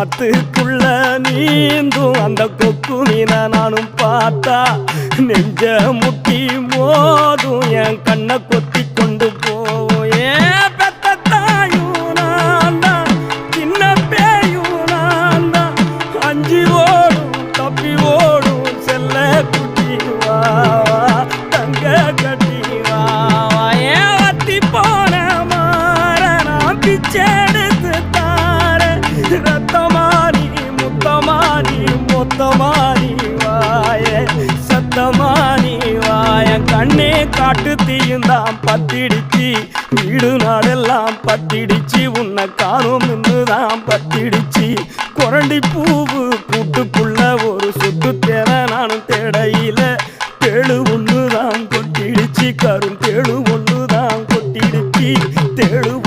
அத்துக்குள்ள நீந்தும் அந்த கொக்கு மீன நானும் பார்த்தா நெஞ்ச முட்டி மோதும் என் கண்ணை கொத்தி கொண்டு போவோம். ஏன் பெத்த தாயும் நான் தான் சின்ன பேயும் நான் தான். அஞ்சு ஓடும் தப்பி ஓடும் செல்ல குட்டிவா தங்க கட்டிவா ஏன் வத்தி போன மாற நான் பிச்சை சுத்தமானிவாய சத்தமானிவாய கண்ணே காட்டு தீயுந்தான் பத்திடிச்சு. வீடு நாடெல்லாம் பத்திடிச்சு. உன்னை காணும் நின்றுதான் பத்திடிச்சு. குரண்டி பூவு கூட்டுக்குள்ள ஒரு சுத்து தேவை நானும் தேடையில. தேழு ஒண்ணுதான் கொட்டிடுச்சு. கரும் தேழு ஒண்ணுதான் கொட்டிடுச்சு. தேழு